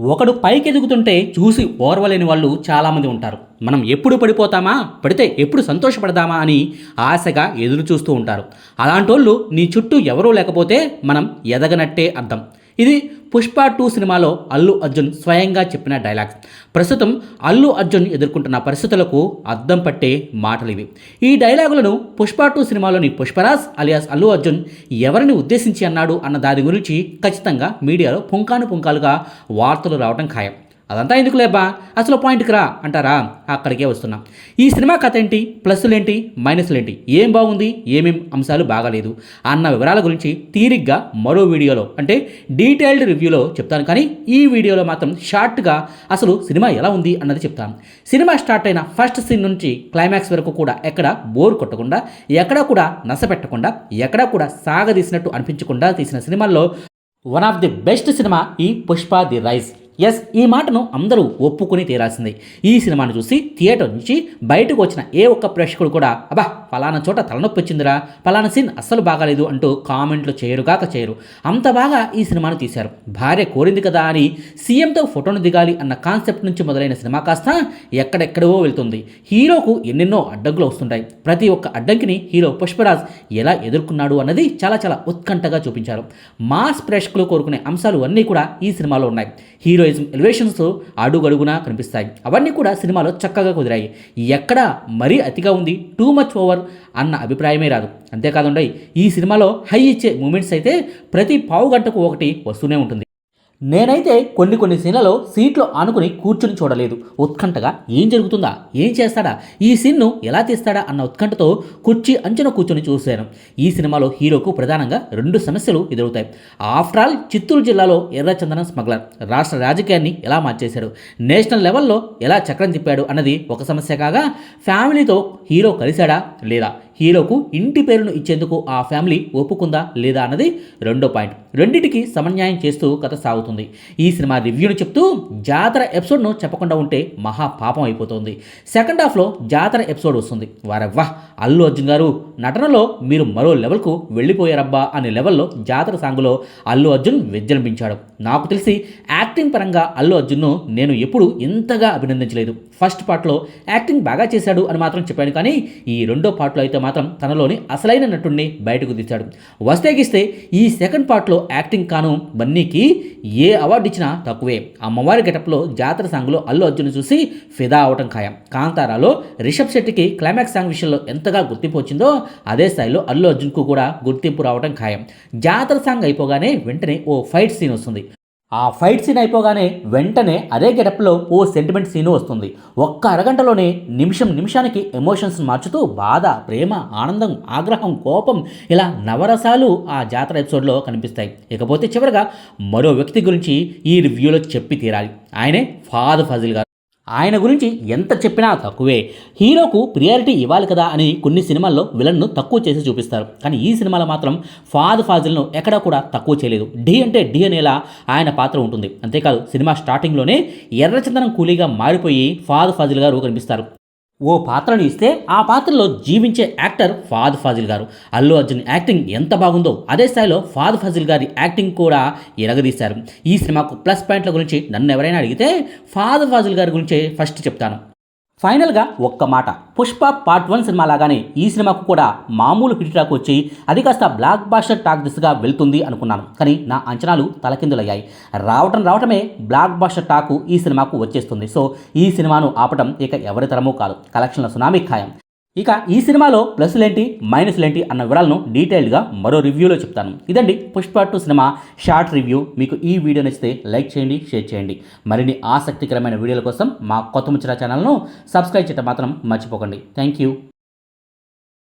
ఒకడు పైకి ఎదుగుతుంటే చూసి ఓర్వలేని వాళ్ళు చాలామంది ఉంటారు. మనం ఎప్పుడు పడిపోతామా? పడితే ఎప్పుడు సంతోషపడదామా అని ఆశగా ఎదురు చూస్తూ ఉంటారు. అలాంటోళ్ళు నీ చుట్టూ ఎవరూ లేకపోతే మనం ఎదగనట్టే అర్థం. ఇది పుష్ప టూ సినిమాలో అల్లు అర్జున్ స్వయంగా చెప్పిన డైలాగ్స్. ప్రస్తుతం అల్లు అర్జున్ ఎదుర్కొంటున్న పరిస్థితులకు అద్దం పట్టే మాటలు ఇవి. ఈ డైలాగులను పుష్ప టూ సినిమాలోని పుష్పరాజ్ అలియాస్ అల్లు అర్జున్ ఎవరిని ఉద్దేశించి అన్నాడు అన్న దాని గురించి ఖచ్చితంగా మీడియాలో పుంకాను పుంకాలుగా వార్తలు రావడం ఖాయం. అదంతా ఎందుకు లేబా అసలు పాయింట్కి రా అంటారా? అక్కడికే వస్తున్నాం. ఈ సినిమా కథ ఏంటి? ప్లస్సులేంటి మైనస్లేంటి ఏం బాగుంది? ఏమేం అంశాలు బాగాలేదు? అన్న వివరాల గురించి తీరిగ్గా మరో వీడియోలో అంటే డీటెయిల్డ్ రివ్యూలో చెప్తాను. కానీ ఈ వీడియోలో మాత్రం షార్ట్గా అసలు సినిమా ఎలా ఉంది అన్నది చెప్తాను. సినిమా స్టార్ట్ అయిన ఫస్ట్ సీన్ నుంచి క్లైమాక్స్ వరకు కూడా ఎక్కడ బోర్ కొట్టకుండా ఎక్కడా కూడా నసపెట్టకుండా ఎక్కడా కూడా సాగదీసినట్టు అనిపించకుండా తీసిన సినిమాల్లో one of the best cinema ఈ పుష్ప ది రైజ్. ఎస్ ఈ మాటను అందరూ ఒప్పుకొని తీరాల్సిందే. ఈ సినిమాను చూసి థియేటర్ నుంచి బయటకు వచ్చిన ఏ ఒక్క ప్రేక్షకుడు కూడా అబ్బా ఫలానా చోట తలనొప్పి వచ్చిందిరా ఫలానా సీన్ అస్సలు బాగాలేదు అంటూ కామెంట్లు చేయరుగాక చేయరు అంత బాగా ఈ సినిమాను తీశారు. భార్య కోరింది కదా అని సీఎంతో ఫోటోను దిగాలి అన్న కాన్సెప్ట్ నుంచి మొదలైన సినిమా కాస్త ఎక్కడెక్కడో వెళ్తుంది. హీరోకు ఎన్నెన్నో అడ్డంకులు వస్తుంటాయి. ప్రతి ఒక్క అడ్డంకిని హీరో పుష్పరాజ్ ఎలా ఎదుర్కొన్నాడు అన్నది చాలా చాలా ఉత్కంఠగా చూపించారు. మాస్ ప్రేక్షకులు కోరుకునే అంశాలు అన్నీ కూడా ఈ సినిమాలో ఉన్నాయి. హీరోయిజం ఎలివేషన్స్ అడుగడుగునా కనిపిస్తాయి. అవన్నీ కూడా సినిమాలో చక్కగా కుదిరాయి. ఎక్కడ మరీ అతిగా ఉంది టూ మచ్ ఓవర్ అన్న అభిప్రాయమే రాదు. అంతేకాదండి ఈ సినిమాలో హై ఇచ్చే మూమెంట్స్ అయితే ప్రతి పావు గంటకు ఒకటి వస్తూనే ఉంటుంది. నేనైతే కొన్ని కొన్ని సీన్లలో సీట్లో ఆనుకుని కూర్చుని చూడలేదు. ఉత్కంఠగా ఏం జరుగుతుందా? ఏం చేస్తాడా? ఈ సీన్ను ఎలా తీస్తాడా అన్న ఉత్కంఠతో కుర్చీ అంచున కూర్చొని చూశాను. ఈ సినిమాలో హీరోకు ప్రధానంగా రెండు సమస్యలు ఎదురవుతాయి. ఆఫ్టర్ ఆల్ చిత్తూరు జిల్లాలో ఎర్రచందనం స్మగ్లర్ రాష్ట్ర రాజకీయాన్ని ఎలా మార్చేశాడు? నేషనల్ లెవెల్లో ఎలా చక్రం తిప్పాడు అన్నది ఒక సమస్య కాగా ఫ్యామిలీతో హీరో కలిశాడా లేదా? హీరోకు ఇంటి పేరును ఇచ్చేందుకు ఆ ఫ్యామిలీ ఒప్పుకుందా లేదా అన్నది రెండో పాయింట్. రెండింటికి సమన్యాయం చేస్తూ కథ సాగుతుంది. ఈ సినిమా రివ్యూను చెప్తూ జాతర ఎపిసోడ్ను చెప్పకుండా ఉంటే మహా పాపం అయిపోతుంది. సెకండ్ హాఫ్లో జాతర ఎపిసోడ్ వస్తుంది. వారవ్వా అల్లు అర్జున్ గారు నటనలో మీరు మరో లెవెల్కు వెళ్ళిపోయారబ్బా అనే లెవెల్లో జాతర సాంగులో అల్లు అర్జున్ విజృంభించాడు నాకు తెలిసి యాక్టింగ్ పరంగా అల్లు అర్జున్ను నేను ఎప్పుడు ఇంతగా అభినందించలేదు. ఫస్ట్ పార్ట్లో యాక్టింగ్ బాగా చేశాడు అని మాత్రం చెప్పాను. కానీ ఈ రెండో పార్ట్లో అయితే మాత్రం తనలోని అసలైన నటుడిని బయటకు తీశాడు. వస్తేగిస్తే ఈ సెకండ్ పార్ట్లో యాక్టింగ్ కాను బన్నీకి ఏ అవార్డు ఇచ్చినా తక్కువే. అమ్మవారి గెటప్లో జాతర సాంగ్లో అల్లు అర్జున్ చూసి ఫిదా అవటం ఖాయం. కాంతారాలో రిషబ్ శెట్టికి క్లైమాక్స్ సాంగ్ విషయంలో ఎంతగా గుర్తింపు వచ్చిందో అదే స్థాయిలో అల్లు అర్జున్కు కూడా గుర్తింపు రావటం ఖాయం. జాతర సాంగ్ అయిపోగానే వెంటనే ఓ ఫైట్ సీన్ వస్తుంది. ఆ ఫైట్ సీన్ అయిపోగానే వెంటనే అదే గెటప్లో ఓ సెంటిమెంట్ సీను వస్తుంది. ఒక్క అరగంటలోనే నిమిషం నిమిషానికి ఎమోషన్స్ మార్చుతూ బాధ ప్రేమ ఆనందం ఆగ్రహం కోపం ఇలా నవరసాలు ఆ జాతర ఎపిసోడ్లో కనిపిస్తాయి. ఇకపోతే చివరగా మరో వ్యక్తి గురించి ఈ రివ్యూలో చెప్పి తీరాలి. ఆయనే ఫాద్ ఫజిల్ గారు. ఆయన గురించి ఎంత చెప్పినా తక్కువే. హీరోకు ప్రియారిటీ ఇవ్వాలి కదా అని కొన్ని సినిమాల్లో విలన్ను తక్కువ చేసి చూపిస్తారు. కానీ ఈ సినిమాలో మాత్రం ఫాద్ ఫాజిల్ను ఎక్కడా కూడా తక్కువ చేయలేదు. డి అంటే డి అనేలా ఆయన పాత్ర ఉంటుంది. అంతేకాదు సినిమా స్టార్టింగ్లోనే ఎర్రచందనం కూలీగా మారిపోయి ఫాద్ ఫాజిల్ గారు కనిపిస్తారు ఓ పాత్రను ఇస్తే ఆ పాత్రలో జీవించే యాక్టర్ ఫాద్ ఫాజిల్ గారు. అల్లు అర్జున్ యాక్టింగ్ ఎంత బాగుందో అదే స్థాయిలో ఫాద్ ఫాజిల్ గారి యాక్టింగ్ కూడా ఎరగదీశారు. ఈ సినిమాకు ప్లస్ పాయింట్ల గురించి నన్ను ఎవరైనా అడిగితే ఫాద్ ఫాజిల్ గారి గురించి ఫస్ట్ చెప్తాను. ఫైనల్గా ఒక్క మాట. పుష్ప పార్ట్ వన్ సినిమా లాగానే ఈ సినిమాకు కూడా మామూలు హిట్టాక్ వచ్చి అది కాస్త బ్లాక్ బాస్టర్ టాక్ దిశగా వెళ్తుంది అనుకున్నాను. కానీ నా అంచనాలు తలకిందులయ్యాయి. రావటం రావటమే బ్లాక్ బాస్టర్ టాకు ఈ సినిమాకు వచ్చేస్తుంది. సో ఈ సినిమాను ఆపటం ఇక ఎవరి తరమూ కాదు. కలెక్షన్ల సునామీ ఖాయం. ఇక ఈ సినిమాలో ప్లస్లేంటి మైనస్లేంటి అన్న వివరాలను డీటెయిల్డ్గా మరో రివ్యూలో చెప్తాను. ఇదండి Pushpa two cinema short review. మీకు ఈ వీడియో నచ్చితే లైక్ చేయండి షేర్ చేయండి. మరిన్ని ఆసక్తికరమైన వీడియోల కోసం మా కొత్త ముచ్చట ఛానల్ను సబ్స్క్రైబ్ చేయటం మాత్రం మర్చిపోకండి. Thank you.